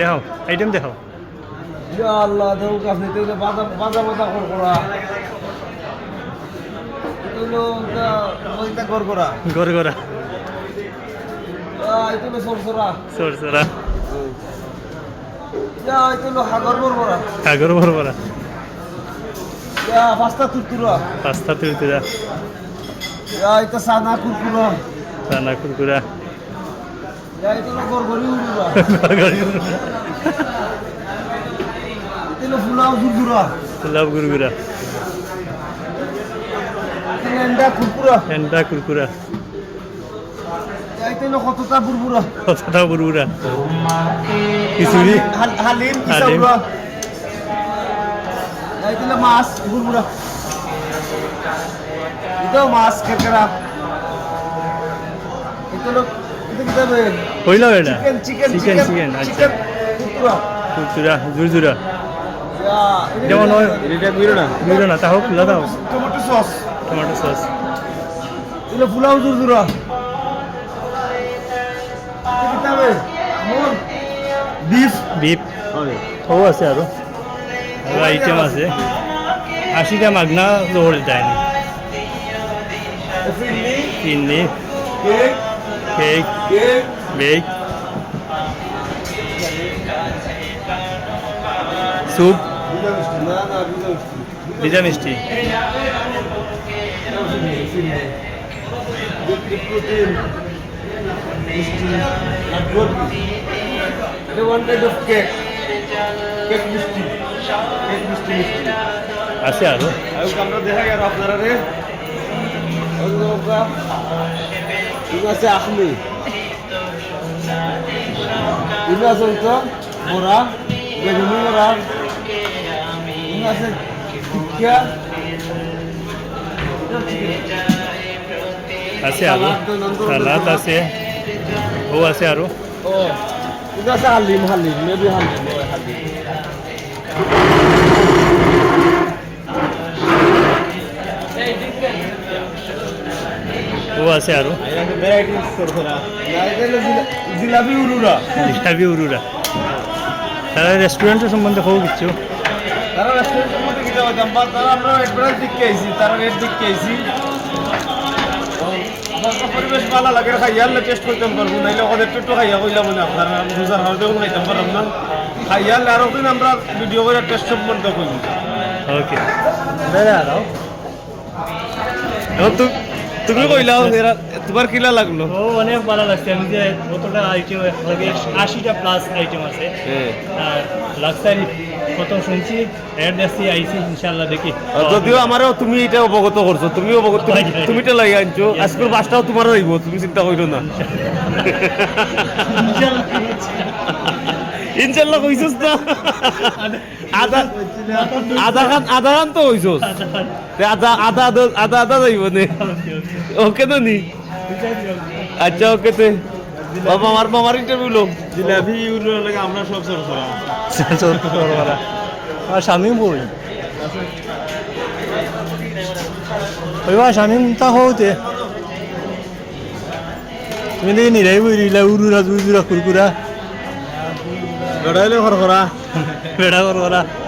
দেখাও আইটেম দেখাও। আল্লাহ দেউ কাছে তো বাজা বাজা বাজা কর করা এগুলো ওইটা কর করা গড় গড়া এগুলো সরসরা। হাগর বর করা সাগর ভর ভরা ইয়া পাঁচটা তুরতুরা। পাস্তা তুলতুরা ইয়া এটা সানা কুরকুরা। রান্না কুরকুরা। কুরকুরা এগুলো এন্ডা কুরকুরা এন্ডা কুরকুরা ইয়া এগুলো কতটা বুরবুরা কতটা কুরকুরা খিচুড়ি হাল- হালিম হালিম। কিসাউরা ইয়া এগুলো মাছ বুরবুরা এটাও মাছ কেরকেরা এগুলো এটা কি দেবে হইল এটা? চিকেন চিকেন চিকেন আচ্ছা। কুরকুরা জুরজুরা যেমন এটা গুইরো না? না টমেটো সস টমেটো সস ফুলাও জুরজুরা বিফ বিপ ও আছে আরও। আরও আইটেম আছে। আশিটা মাগনা জোহর দেয়নি ফিরনি। চিনি cake cake cake bake soup না না ভিজা বিজা মিষ্টি মিষ্টি প্রোটিন মিষ্টি লাড্ডুর এটা one kind of cake cake মিষ্টি কেক মিষ্টি মিষ্টি আছে আরো আর আমরা দেখা গেল আপনারা রে ইনো আছে আখলি ইনো আছে তো বড়া বেগুনি বড়া ইনো আছে টিকিয়া আছে আরও সালাদ আছে ও আছে আরও ও ইনো আছে হালিম হালিম মেবি হালিম ও আছে আরও। জিলাপি উরুরা। জিলাপি উরুরা তারা রেস্টুরেন্টের সম্বন্ধে খুব কিছু? তারা রেস্টুরেন্টের মধ্যে গিয়ে যাওয়াম বা তারা আমরা একবার দিকে আইছি তারা রেট দিকে আইছি পরিবেশ ভালো লাগে খাইয়া আনলে টেস্ট করতে পারব। নাইলে ওদের একটু খাইয়া কইলাম না আপনারা রোজার হাতে খাইতে পারলাম না। খাইয়া আনলে আরও দিন আমরা ভিডিও করে টেস্ট সম্বন্ধে কইব ওকে বেড়ে আরও। তুমি কইলাও তোমার কিলা লাগল? ও অনেক ভালো লাগছে। আমি যে কতটা আইটেম লাগে আশিটা প্লাস আইটেম আছে। আর লাক্সারি প্রথম শুনছি দেখছি আইসি ইনশাল্লাহ দেখি। যদিও আমারও তুমি এটা অবগত করছ তুমি অবগত তুমি তুমি এটা লাগি আনছো। আজকের বাসটাও তোমারও হইব তুমি চিন্তা করো না। ইনশাল্লাহ কইছস না? আধা আধা খান আধা খান তো আধা আধা আধা আধা আধা যাইব নে। ওকে তো নি? আচ্ছা ওকে তে। বাবা আমার মামার ইন্টারভিউ লো জিলাপি ইউরো লাগে আমরা সব সরসরা আর শামিম বই ওইবা শামিম তা হতে তুমি দেখি নিরাই বই রিলা উরুরা জুজুরা কুরকুরা। घडवले बरोबर घडा बरोबर